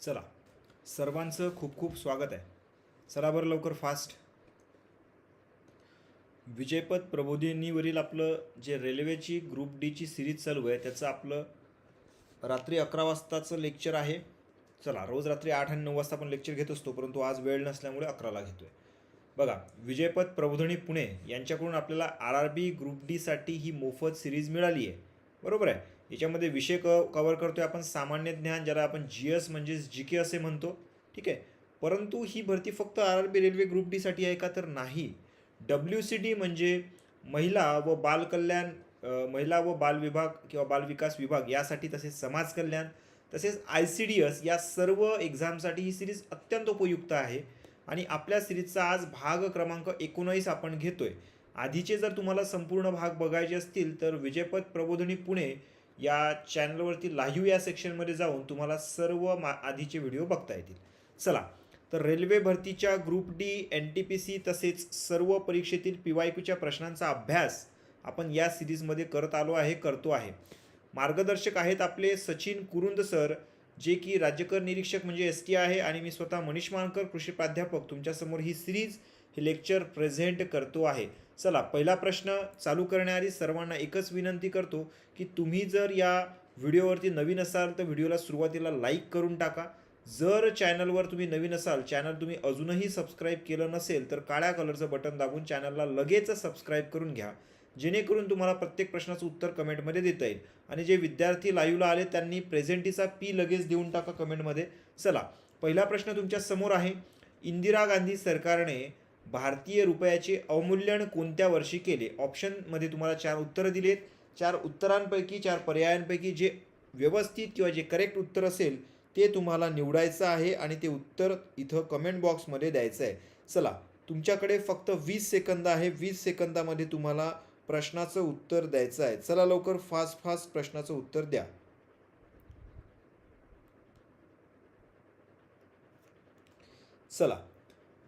चला. सर्वांचं खूप खूप स्वागत आहे. चला बरं लवकर फास्ट विजयपद प्रबोधिनीवरील आपलं जे रेल्वेची ग्रुप डीची सिरीज चालू आहे त्याचं आपलं रात्री अकरा वाजताचं लेक्चर आहे. चला रोज रात्री आठ आणि नऊ वाजता आपण लेक्चर घेत असतो परंतु आज वेळ नसल्यामुळे अकराला घेतोय. बघा विजयपद प्रबोधिनी पुणे यांच्याकडून आपल्याला आर आर बी ग्रुप डीसाठी ही मोफत सिरीज मिळाली आहे बरोबर आहे? याच्यामध्ये विषय क कवर करतो आहे आपण. सामान्य ज्ञान ज्याला आपण जी एस म्हणजेच जी के असे म्हणतो. ठीक आहे? परंतु ही भरती फक्त R R B railway group डीसाठी आहे का तर नाही. डब्ल्यू सी डी म्हणजे महिला व बालकल्याण महिला व बाल विभाग किंवा बालविकास विभाग यासाठी तसेच समाज कल्याण तसेच आय सी डी एस या सर्व एक्झामसाठी ही सिरीज अत्यंत उपयुक्त आहे. आणि आपल्या सिरीजचा आज भाग क्रमांक एकोणावीस आपण घेतोय. आधीचे जर तुम्हाला संपूर्ण भाग बघायचे असतील तर विजयपथ प्रबोधिनी पुणे या चॅनलवरती लाईव्ह या सेक्शनमध्ये जाऊन तुम्हाला सर्व मा आधीचे व्हिडिओ बघता येतील. चला तर रेल्वे भरतीच्या group D N T P C तसेच सर्व परीक्षेतील पी वाय क्यूच्या प्रश्नांचा अभ्यास आपण या सिरीजमध्ये करत आलो आहे करतो आहे. मार्गदर्शक आहेत आपले सचिन कुरुंद सर जे की राज्यकर निरीक्षक म्हणजे एस टी आहे आणि मी स्वतः मनीष मानकर कृषी प्राध्यापक. तुमच्यासमोर ही सिरीज हे लेक्चर प्रेझेंट करतो आहे. चला पहिला प्रश्न चालू करण्याआधी सर्वांना एकच विनंती करतो की तुम्ही जर या व्हिडिओवरती नवीन असाल तर व्हिडिओला सुरुवातीला लाईक करून टाका. जर चॅनलवर तुम्ही नवीन असाल चॅनल तुम्ही अजूनही सबस्क्राईब केलं नसेल तर काळ्या कलरचं बटन दाबून चॅनलला लगेच सबस्क्राईब करून घ्या. जेणेकरून तुम्हाला प्रत्येक प्रश्नाचं उत्तर कमेंटमध्ये देता येईल. आणि जे विद्यार्थी लाईव्हला आले त्यांनी प्रेझेंटीचा पी लगेच देऊन टाका कमेंटमध्ये. चला पहिला प्रश्न तुमच्यासमोर आहे. इंदिरा गांधी सरकारने भारतीय रुपयाचे अवमूल्यन कोणत्या वर्षी केले? ऑप्शनमध्ये तुम्हाला चार उत्तरं दिलेत. चार उत्तरांपैकी चार पर्यायांपैकी जे व्यवस्थित किंवा जे करेक्ट उत्तर असेल ते तुम्हाला निवडायचं आहे आणि ते उत्तर इथं कमेंट बॉक्समध्ये द्यायचं आहे. चला तुमच्याकडे फक्त वीस सेकंद आहे. वीस सेकंदामध्ये तुम्हाला प्रश्नाचं उत्तर द्यायचं आहे. चला लवकर फास्ट फास्ट प्रश्नाचं उत्तर द्या. चला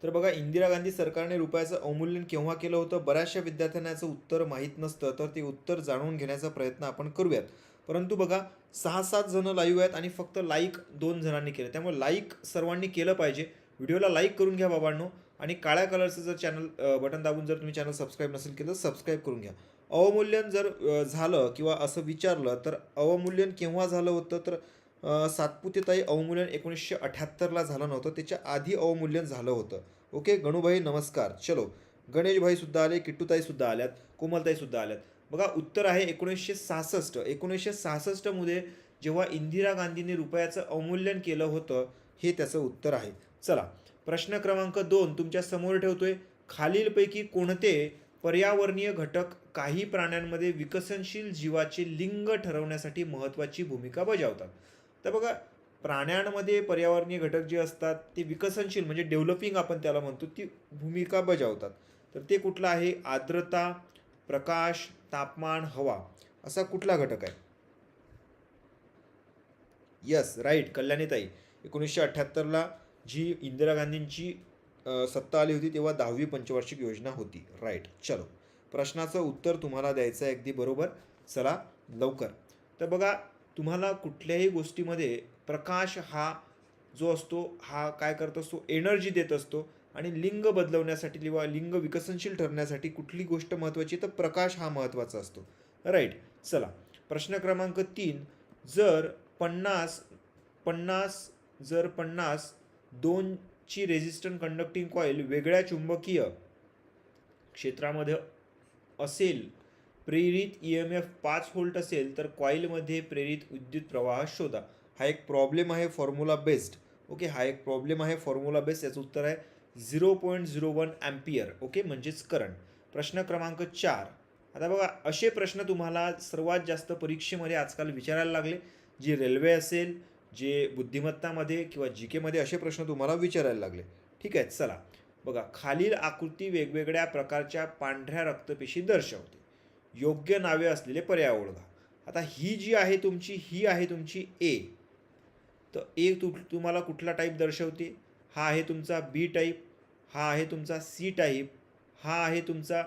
तर बघा इंदिरा गांधी सरकारने रुपयाचं अवमूल्यन केव्हा केलं होतं? बऱ्याचशा विद्यार्थ्यांना याचं उत्तर माहीत नसतं. तर ते उत्तर जाणून घेण्याचा प्रयत्न आपण करूयात. परंतु बघा सहा सात जणं लाईव्ह आहेत आणि फक्त लाईक दोन जणांनी केलं. त्यामुळे लाईक सर्वांनी केलं पाहिजे. व्हिडिओला लाईक करून घ्या बाबांनो. आणि काळ्या कलरचं जर चॅनल बटन दाबून जर तुम्ही चॅनल सबस्क्राईब नसेल केलं तर सबस्क्राईब करून घ्या. अवमूल्यन जर झालं किंवा असं विचारलं तर अवमूल्यन केव्हा झालं होतं? तर सातपुतेताई अवमूल्यन एकोणीसशे अठ्ठ्याहत्तरला झालं नव्हतं. त्याच्या आधी अवमूल्यन झालं होतं. ओके गणूभाई नमस्कार. चलो. गणेशभाई सुद्धा आले किट्टूताईसुद्धा आल्यात कोमलताई सुद्धा आल्यात. बघा उत्तर आहे एकोणीसशे सहासष्ट. एकोणीसशे सहासष्टमध्ये जेव्हा इंदिरा गांधींनी रुपयाचं अवमूल्यन केलं होतं हे त्याचं उत्तर आहे. चला. प्रश्न क्रमांक दोन तुमच्यासमोर ठेवतोय. खालीलपैकी कोणते पर्यावरणीय घटक काही प्राण्यांमध्ये विकसनशील जीवाचे लिंग ठरवण्यासाठी महत्त्वाची भूमिका बजावतात? तर बघा प्राण्यांमध्ये पर्यावरणीय घटक जे असतात ते विकसनशील म्हणजे डेव्हलपिंग आपण त्याला म्हणतो ती भूमिका बजावतात. तर ते कुठलं आहे? आर्द्रता प्रकाश तापमान हवा असा कुठला घटक आहे? यस राईट कल्याणीताई. एकोणीसशे अठ्ठ्याहत्तरला जी इंदिरा गांधींची सत्ता आली होती तेव्हा दहावी पंचवार्षिक योजना होती. राईट चलो. प्रश्नाचं उत्तर तुम्हाला द्यायचं आहे अगदी बरोबर. चला लवकर. तर बघा तुम्हाला कुठल्याही गोष्टीमध्ये प्रकाश हा जो असतो हा काय करत असतो एनर्जी देत असतो आणि लिंग बदलवण्यासाठी किंवा लिंग विकसनशील ठरण्यासाठी कुठली गोष्ट महत्त्वाची तर प्रकाश हा महत्त्वाचा असतो. राईट चला. प्रश्न क्रमांक तीन. जर पन्नास पन्नास जर पन्नास दोनची रेझिस्टंट कंडक्टिंग कॉईल वेगळ्या चुंबकीय क्षेत्रामध्ये असेल प्रेरित ई एम एफ पाच व्होल्ट असेल तर कॉईलमध्ये प्रेरित विद्युत प्रवाह शोधा. हा एक प्रॉब्लेम आहे फॉर्म्युला बेस्ड ओके हा एक प्रॉब्लेम आहे फॉर्म्युला बेस्ड याचं उत्तर आहे zero point zero one ampere okay म्हणजेच करंट प्रश्न क्रमांक चार. आता बघा असे प्रश्न तुम्हाला सर्वात जास्त परीक्षेमध्ये आजकाल विचारायला लागले. जे रेल्वे असेल जे बुद्धिमत्तामध्ये किंवा जी केमध्ये असे प्रश्न तुम्हाला विचारायला लागले. ठीक आहे चला. बघा खालील आकृती वेगवेगळ्या प्रकारच्या पांढऱ्या रक्तपेशी दर्शवते. योग्य नावे असलेले पर्याय ओळखा. आता ही जी आहे तुमची ही आहे तुमची ए तर ए तु तुम्हाला कुठला टाईप दर्शवते? हा आहे तुमचा बी टाईप हा आहे तुमचा सी टाईप हा आहे तुमचा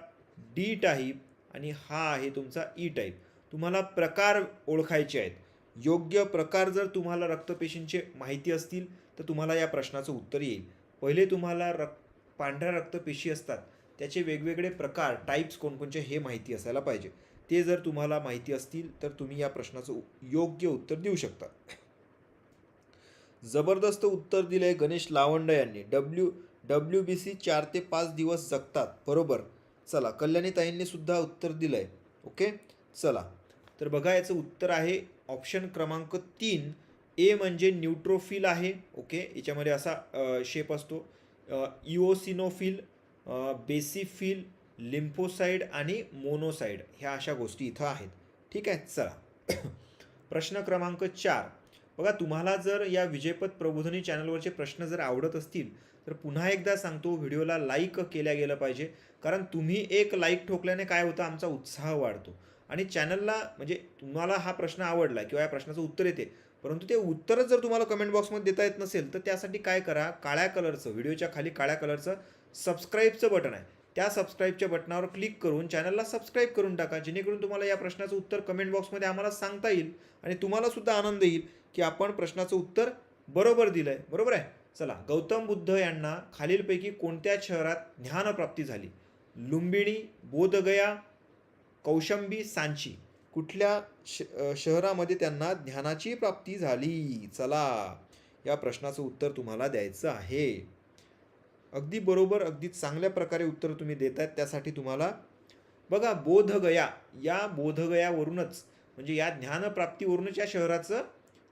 डी टाईप आणि हा आहे तुमचा e ई टाईप तुम्हाला प्रकार ओळखायचे आहेत. योग्य प्रकार जर तुम्हाला रक्तपेशींचे माहिती असतील तर तुम्हाला या प्रश्नाचं उत्तर येईल. पहिले तुम्हाला रक् पांढऱ्या रक्तपेशी असतात. त्याचे वेगवेगळे प्रकार टाईप्स कोणकोणचे हे माहिती असायला पाहिजे. ते जर तुम्हाला माहिती असतील तर तुम्ही या प्रश्नाचं योग्य उत्तर देऊ शकता. जबरदस्त उत्तर दिले गणेश लावंड यांनी. डब्ल्यू डब्ल्यू बी सी चार ते पाच दिवस जगतात. बरोबर. चला कल्याणीताईंनी सुद्धा उत्तर आहे ओके? चला. तर बघा याचं उत्तर आहे ऑप्शन क्रमांक तीन. ए म्हणजे न्यूट्रोफिल आहे. ओके? याच्यामध्ये असा शेप असतो. इओसिनोफिल बेसिफिल लिम्फोसाईड आणि मोनोसाईड ह्या अशा गोष्टी इथं आहेत. ठीक आहे? चला. प्रश्न क्रमांक चार. बघा तुम्हाला जर या विजयपथ प्रबोधनी चॅनलवरचे प्रश्न जर आवडत असतील तर पुन्हा एकदा सांगतो व्हिडिओला लाईक केल्या गेलं पाहिजे. कारण तुम्ही एक लाईक ठोकल्याने काय होतं? आमचा उत्साह वाढतो. आणि चॅनलला म्हणजे तुम्हाला हा प्रश्न आवडला किंवा या प्रश्नाचं उत्तर येते परंतु ते उत्तरच जर तुम्हाला कमेंट बॉक्समध्ये देता येत नसेल तर त्यासाठी काय करा? काळ्या कलरचं व्हिडिओच्या खाली काळ्या कलरचं सबस्क्राईबचं बटन आहे. त्या सबस्क्राईबच्या बटनावर क्लिक करून चॅनलला सबस्क्राईब करून टाका जेणेकरून तुम्हाला या प्रश्नाचं उत्तर कमेंट बॉक्समध्ये आम्हाला सांगता येईल आणि तुम्हालासुद्धा आनंद येईल की आपण प्रश्नाचं उत्तर बरोबर दिलं आहे बरोबर आहे? चला गौतम बुद्ध यांना खालीलपैकी कोणत्या शहरात ज्ञानप्राप्ती झाली? लुंबिणी बोधगया कौशंबी सांची. कुठल्या श शहरामध्ये त्यांना ज्ञानाची प्राप्ती झाली? चला या प्रश्नाचं उत्तर तुम्हाला द्यायचं आहे. अगदी बरोबर अगदी चांगल्या प्रकारे उत्तर तुम्ही देतायत. त्यासाठी तुम्हाला बघा बोधगया या बोधगयावरूनच म्हणजे या ज्ञानप्राप्तीवरूनच या शहराचं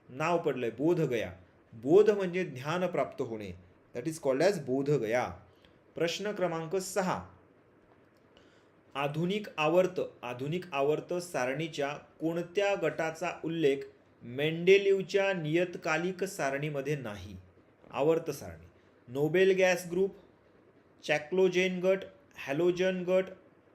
नाव पडलं आहे बोधगया. बोध म्हणजे ज्ञान प्राप्त होणे. That is called as Bodhgaya. प्रश्न क्रमांक सहा. आधुनिक आवर्त आधुनिक आवर्त सारणीच्या कोणत्या गटाचा उल्लेख मेंडेलिवच्या नियतकालिक सारणीमध्ये नाही? आवर्त सारणी. नोबेल गॅस ग्रुप चॅक्लोजेन गट हॅलोजन गट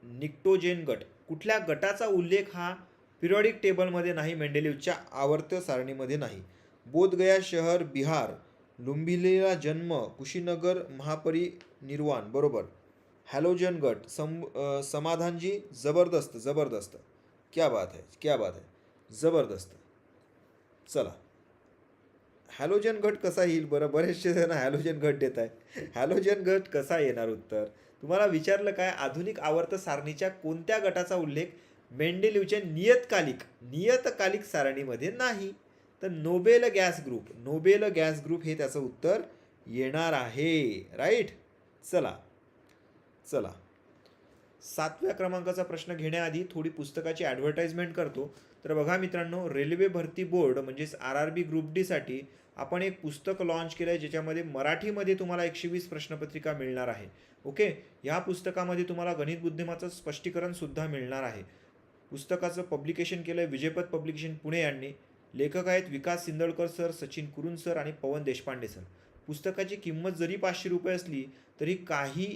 निक्टोजेन गट. कुठल्या गटाचा उल्लेख हा पिरियॉडिक टेबलमध्ये नाही मेंडेलिवच्या आवर्त सारणीमध्ये नाही. बोधगया शहर बिहार लुंबिलेला जन्म कुशीनगर महापरिनिर्वाण बरोबर. हॅलोजन गट सम समाधानजी जबरदस्त जबरदस्त. क्या बात है क्या बात है जबरदस्त. चला. हॅलोजन गट कसा येईल? बरं बरेचसे जण हॅलोजन गट देत आहे हॅलोजन गट कसा येणार उत्तर? तुम्हाला विचारलं काय? आधुनिक आवर्त सारणीच्या कोणत्या गटाचा उल्लेख मेंडेलिव्हच्या नियतकालिक नियतकालिक सारणीमध्ये नाही? तर noble gas group noble gas group हे त्याचं उत्तर येणार आहे. राईट चला. चला. सातव्या क्रमांकाचा प्रश्न घेण्याआधी थोडी पुस्तकाची ॲडव्हर्टाइजमेंट करतो. तर बघा मित्रांनो रेल्वे भरती बोर्ड म्हणजेच आर आर बी ग्रुप डीसाठी आपण एक पुस्तक लॉन्च केलं आहे ज्याच्यामध्ये मराठीमध्ये तुम्हाला एकशे वीस प्रश्नपत्रिका मिळणार आहे. ओके ह्या पुस्तकामध्ये तुम्हाला गणित बुद्धिमाचं स्पष्टीकरणसुद्धा मिळणार आहे. पुस्तकाचं पब्लिकेशन केलं आहे विजयपद पब्लिकेशन पुणे यांनी. लेखक आहेत विकास सिंदळकर सर सचिन कुरुन सर आणि पवन देशपांडे सर पुस्तकाची किंमत जरी पाचशे रुपये असली तरी काही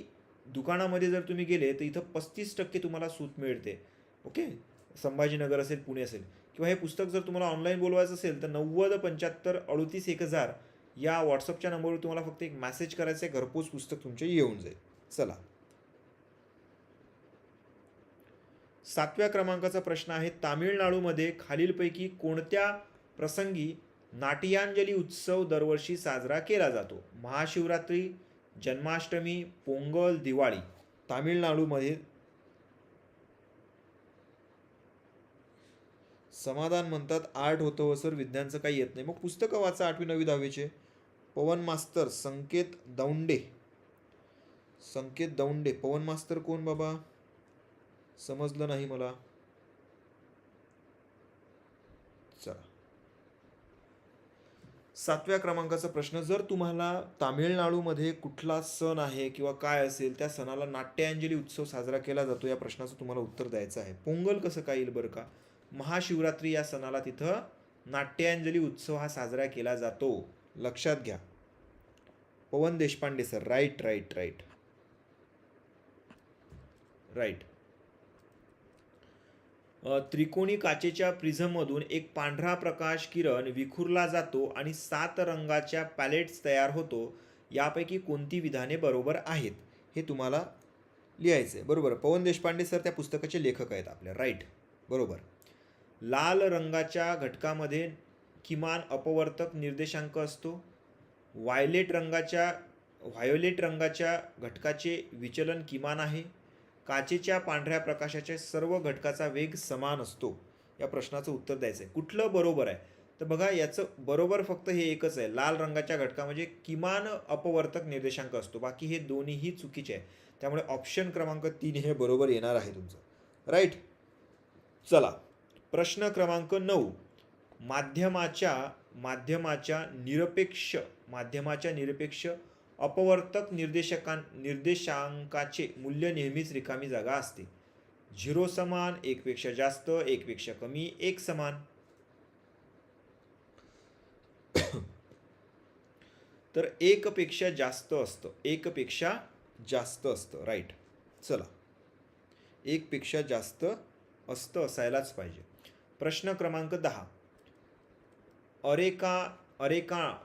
दुकानामध्ये जर तुम्ही गेले तर इथं पस्तीस टक्के तुम्हाला सूट मिळते. ओके संभाजीनगर असेल पुणे असेल. किंवा हे पुस्तक जर तुम्हाला ऑनलाईन बोलवायचं असेल तर नव्वद पंच्याहत्तर अडतीस एक हजार या व्हॉट्सअपच्या नंबरवर तुम्हाला फक्त एक मॅसेज करायचं आहे घरपोच पुस्तक तुमचे येऊन जाईल. चला. सातव्या क्रमांकाचा प्रश्न आहे तामिळनाडूमध्ये खालीलपैकी कोणत्या प्रसंगी नाट्यांजली उत्सव दरवर्षी साजरा केला जातो? महाशिवरात्री जन्माष्टमी पोंगल दिवाळी. तामिळनाडूमध्ये समाधान म्हणतात आर्ट होतं व सर विज्ञानचं काही येत नाही. मग पुस्तकं वाचा आठवी नववी दहावीचे. पवन मास्तर संकेत दौंडे. संकेत दौंडे. पवन मास्तर कोण बाबा? समजलं नाही मला. चला. सातव्या क्रमांकाचा प्रश्न जर तुम्हाला तामिळनाडूमध्ये कुठला सण आहे किंवा काय असेल त्या सणाला नाट्यांजली उत्सव साजरा केला जातो या प्रश्नाचं तुम्हाला उत्तर द्यायचं आहे. पोंगल कसं काय येईल बरं का? महाशिवरात्री या सणाला तिथं नाट्यांजली उत्सव हा साजरा केला जातो. लक्षात घ्या. Pawan Deshpande sir right right right right त्रिकोणी काचेच्या प्रिझममधून एक पांढरा प्रकाश किरण विखुरला जातो आणि सात रंगाच्या पॅलेट्स तयार होतो. यापैकी कोणती विधाने बरोबर आहेत? हे तुम्हाला लिहायचं आहे बरोबर. पवन देशपांडे सर त्या पुस्तकाचे लेखक आहेत आपल्या. राईट बरोबर. लाल रंगाच्या घटकामध्ये किमान अपवर्तक निर्देशांक असतो. वायलेट रंगाच्या व्हायोलेट रंगाच्या घटकाचे विचलन किमान आहे. काचेच्या पांढऱ्या प्रकाशाच्या सर्व घटकाचा वेग समान असतो. या प्रश्नाचं उत्तर द्यायचं आहे कुठलं बरोबर आहे? तर बघा याचं बरोबर फक्त हे एकच आहे. लाल रंगाच्या घटका म्हणजे किमान अपवर्तक निर्देशांक असतो. बाकी हे दोन्हीही चुकीचे आहे. त्यामुळे ऑप्शन क्रमांक तीन हे बरोबर येणार आहे तुमचं. राईट? चला. प्रश्न क्रमांक नऊ. माध्यमाच्या माध्यमाच्या निरपेक्ष माध्यमाच्या निरपेक्ष अपवर्तक निर्देशकां निर्देशांकाचे मूल्य नेहमीच रिकामी जागा असते. झिरो समान एकपेक्षा जास्त एकपेक्षा कमी एक समान. तर एकपेक्षा जास्त असतं. एकपेक्षा जास्त असतं. राईट. चला. एकपेक्षा जास्त असतं असायलाच पाहिजे. प्रश्न क्रमांक दहा. अरेका अरेका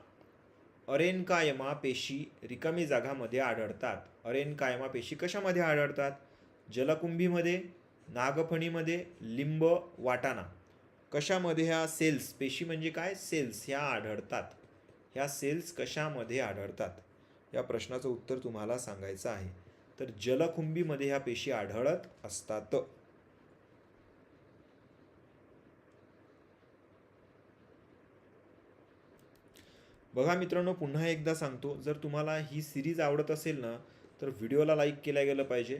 अरेनकायमा पेशी रिकामी जागामध्ये आढळतात. अरेनकायमा पेशी कशामध्ये आढळतात? जलकुंभीमध्ये नागफणीमध्ये लिंब वाटाणा. कशामध्ये ह्या सेल्स पेशी म्हणजे काय? सेल्स ह्या आढळतात. ह्या सेल्स कशामध्ये आढळतात? या प्रश्नाचं उत्तर तुम्हाला सांगायचं आहे. तर जलकुंभीमध्ये ह्या पेशी आढळत असतात. बघा मित्रांनो पुन्हा एकदा सांगतो जर तुम्हाला ही सिरीज आवडत असेल ना तर व्हिडिओला लाईक केल्या गेलं पाहिजे.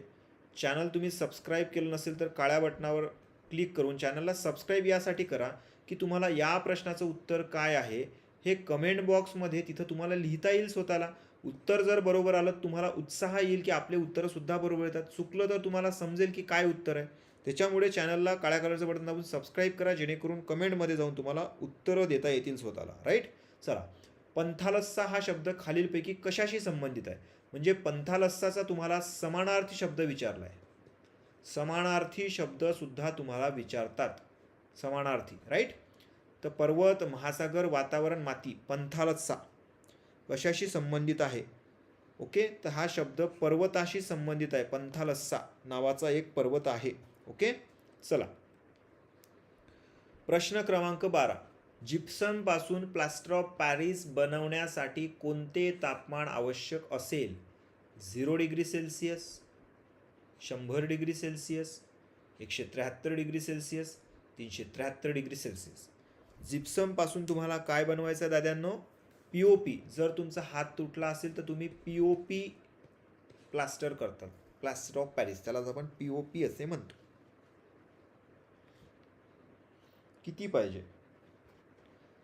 चॅनल तुम्ही सबस्क्राईब केलं नसेल तर काळ्या बटनावर क्लिक करून चॅनलला सबस्क्राईब यासाठी करा की तुम्हाला या प्रश्नाचं उत्तर काय आहे हे कमेंट बॉक्समध्ये तिथं तुम्हाला लिहिता येईल स्वतःला. उत्तर जर बरोबर आलं तुम्हाला उत्साह येईल की आपले उत्तरंसुद्धा बरोबर येतात. चुकलं तर तुम्हाला समजेल की काय उत्तर आहे. त्याच्यामुळे चॅनलला काळ्या कलरचं बटन दाबून सबस्क्राईब करा जेणेकरून कमेंटमध्ये जाऊन तुम्हाला उत्तरं देता येतील स्वतःला. राईट चला. पंथालस्सा हा शब्द खालीलपैकी कशाशी संबंधित आहे? म्हणजे पंथालस्साचा तुम्हाला समानार्थी शब्द विचारला आहे समानार्थी शब्दसुद्धा तुम्हाला विचारतात. समानार्थी राईट तर पर्वत महासागर वातावरण माती पंथालस्सा कशाशी संबंधित आहे? ओके? तर हा शब्द पर्वताशी संबंधित आहे. पंथालस्सा नावाचा एक पर्वत आहे. ओके? चला. प्रश्न क्रमांक बारा. जिप्समपासून प्लास्टर ऑफ पॅरिस बनवण्यासाठी कोणते तापमान आवश्यक असेल? झिरो डिग्री सेल्सिअस शंभर डिग्री सेल्सिअस एकशे त्र्याहत्तर डिग्री सेल्सिअस तीनशे त्र्याहत्तर डिग्री सेल्सिअस. जिप्समपासून तुम्हाला काय बनवायचं आहे दाद्यांनो? P O P. जर तुमचा हात तुटला असेल तर तुम्ही पी ओ पी प्लास्टर करतात. Plaster of Paris. त्यालाच आपण पी ओ पी असे म्हणतो. किती पाहिजे?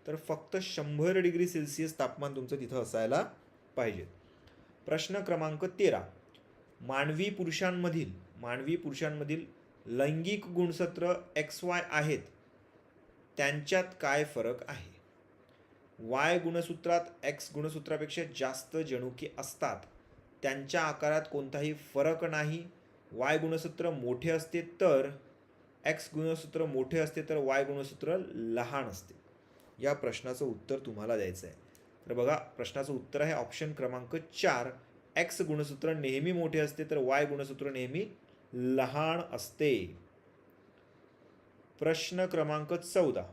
तर फक्त शंभर डिग्री सेल्सिअस तापमान तुमचं तिथं असायला पाहिजे. प्रश्न क्रमांक तेरा. मानवी पुरुषांमधील मानवी पुरुषांमधील लैंगिक गुणसत्र एक्स वाय आहेत त्यांच्यात काय फरक आहे? वाय गुणसूत्रात एक्स गुणसूत्रापेक्षा जास्त जनुके असतात. त्यांच्या आकारात कोणताही फरक नाही. वाय गुणसूत्र मोठे असते तर एक्स गुणसूत्र मोठे असते तर वाय गुणसूत्र लहान असते. या प्रश्नाचं उत्तर तुम्हाला द्यायचं आहे. तर बघा प्रश्नाचं उत्तर आहे ऑप्शन क्रमांक चार. एक्स गुणसूत्र नेहमी मोठे असते तर वाय गुणसूत्र नेहमी लहान असते. प्रश्न क्रमांक चौदा.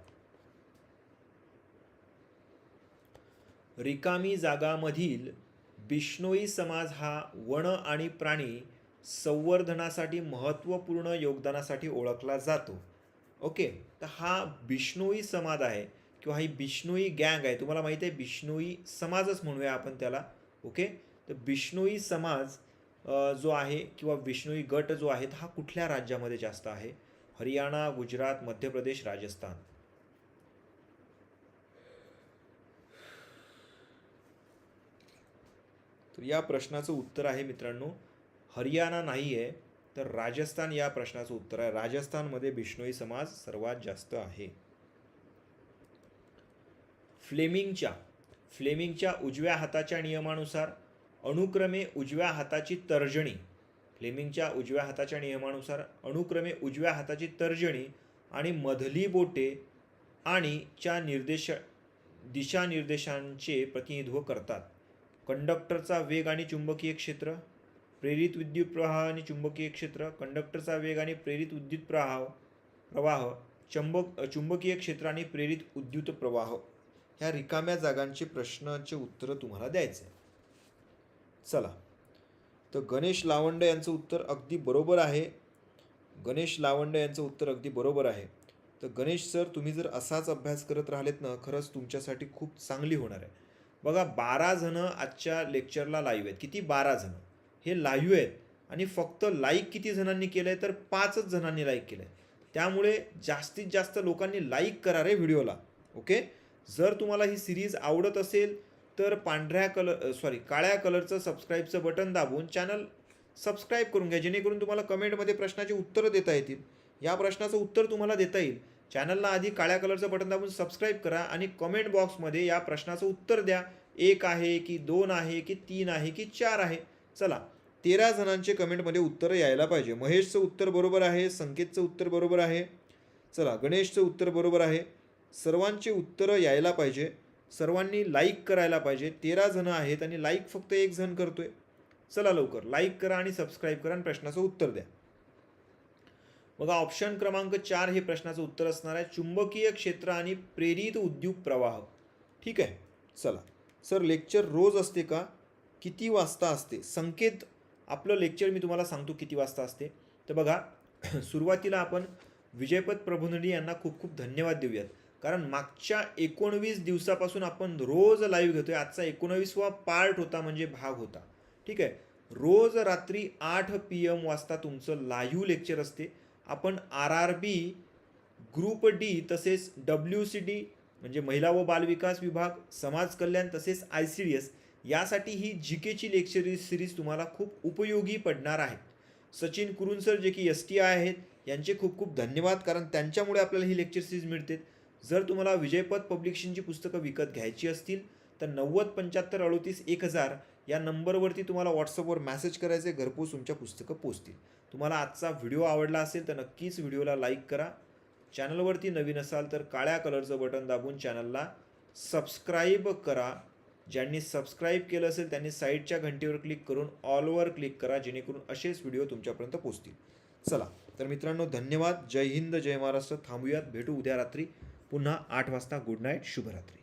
रिकामी जागामधील बिष्णोई समाज हा वन आणि प्राणी संवर्धनासाठी महत्त्वपूर्ण योगदानासाठी ओळखला जातो. ओके? तर हा बिष्णोई समाज आहे. किंवा ही बिष्णोई गँग आहे तुम्हाला माहिती आहे बिष्णोई समाजच म्हणूया आपण त्याला ओके? तर बिष्णोई समाज जो आहे किंवा बिष्णोई गट जो आहे हा कुठल्या राज्यामध्ये जास्त आहे? हरियाणा गुजरात मध्य प्रदेश राजस्थान. तर या प्रश्नाचं उत्तर आहे मित्रांनो हरियाणा नाही आहे तर राजस्थान या प्रश्नाचं उत्तर आहे. राजस्थानमध्ये बिष्णोई समाज सर्वात जास्त आहे. फ्लेमिंगच्या फ्लेमिंगच्या उजव्या हाताच्या नियमानुसार अनुक्रमे उजव्या हाताची तर्जणी फ्लेमिंगच्या उजव्या हाताच्या नियमानुसार अनुक्रमे उजव्या हाताची तर्जणी आणि मधली बोटे आणि च्या निर्देश दिशानिर्देशांचे प्रतिनिधित्व करतात. कंडक्टरचा वेग आणि चुंबकीय क्षेत्र प्रेरित विद्युत प्रवाह आणि चुंबकीय क्षेत्र कंडक्टरचा वेग आणि प्रेरित विद्युत प्रवाह प्रवाह चंबक चुंबकीय क्षेत्र आणि प्रेरित उद्युत प्रवाह. ह्या रिकाम्या जागांचे प्रश्नाचे उत्तरं तुम्हाला द्यायचे आहे. चला. तर गणेश लावंड यांचं उत्तर अगदी बरोबर आहे. गणेश लावंड यांचं उत्तर अगदी बरोबर आहे. तर गणेश सर तुम्ही जर असाच अभ्यास करत राहिलेत ना खरंच तुमच्यासाठी खूप चांगली होणार आहे. बघा बारा जणं आजच्या लेक्चरला लाईव्ह आहेत. किती? बारा जणं. हे लाईव्ह आहेत. आणि फक्त लाईक किती जणांनी केलं आहे तर पाचच जणांनी लाईक केलं आहे त्यामुळे जास्तीत जास्त लोकांनी लाईक करा रे व्हिडिओला ओके जर तुम्हाला ही सिरीज आवडत असेल तर पांढऱ्या कलर सॉरी काळ्या कलरचं सबस्क्राईबचं बटन दाबून चॅनल सबस्क्राईब करून घ्या. जेणेकरून तुम्हाला कमेंटमध्ये प्रश्नाची उत्तरं देता येतील. या प्रश्नाचं उत्तर तुम्हाला देता येईल. चॅनलला आधी काळ्या कलरचं बटन दाबून सबस्क्राईब करा आणि कमेंट बॉक्समध्ये या प्रश्नाचं उत्तर द्या. एक आहे की दोन आहे की तीन आहे की चार आहे. चला तेरा जणांचे कमेंटमध्ये उत्तरं यायला पाहिजे. महेशचं उत्तर बरोबर आहे संकेतचं उत्तर बरोबर आहे. चला गणेशचं उत्तर बरोबर आहे. सर्वांचे उत्तरं यायला पाहिजे. सर्वांनी लाईक करायला पाहिजे. तेरा जणं आहेत आणि लाईक फक्त एक जण करतोय. चला लवकर. लाईक करा आणि सबस्क्राईब करा आणि प्रश्नाचं उत्तर द्या. बघा ऑप्शन क्रमांक चार हे प्रश्नाचं उत्तर असणार आहे. चुंबकीय क्षेत्र आणि प्रेरित उद्योग प्रवाह. ठीक आहे? चला. सर लेक्चर रोज असते का? किती वाजता असते? संकेत आपलं लेक्चर मी तुम्हाला सांगतो किती वाजता असते. तर बघा सुरुवातीला आपण विजयपत प्रबोधनी यांना खूप खूप धन्यवाद देऊयात. कारण मागच्या एकोणवीस दिवसापासून आपण रोज लाईव्ह घेतोय. आजचा एकोणवीसवा पार्ट होता म्हणजे भाग होता. ठीक आहे? रोज रात्री आठ पी एम वाजता तुमचं लाईव्ह लेक्चर असते. आपण R R B group D तसेच डब्ल्यू सी डी म्हणजे महिला व बालविकास विभाग समाज कल्याण तसेच आय सी डी एस यासाठी ही जी केची लेक्चर सिरीज तुम्हाला खूप उपयोगी पडणार आहे. सचिन कुरुन सर जे की एस टी आय आहेत यांचे खूप खूप धन्यवाद. कारण त्यांच्यामुळे आपल्याला ही लेक्चर सिरीज मिळते. जर तुम्हाला विजयपद पब्लिकेशनची पुस्तकं विकत घ्यायची असतील तर नव्वद पंच्याहत्तर अडोतीस एक हजार या नंबरवरती तुम्हाला व्हॉट्सअपवर मेसेज करायचे घरपोच तुमच्या पुस्तकं पोचतील. तुम्हाला आजचा व्हिडिओ आवडला असेल तर नक्कीच व्हिडिओला लाईक करा. चॅनलवरती नवीन असाल तर काळ्या कलरचं बटन दाबून चॅनलला सबस्क्राईब करा. ज्यांनी सबस्क्राईब केलं असेल त्यांनी साईडच्या घंटीवर क्लिक करून ऑलवर क्लिक करा जेणेकरून असेच व्हिडिओ तुमच्यापर्यंत पोचतील. चला तर मित्रांनो धन्यवाद. जय हिंद जय महाराष्ट्र. थांबूयात. भेटू उद्या रात्री. पुन्हा आठ वाजता गुड नाईट शुभरात्री.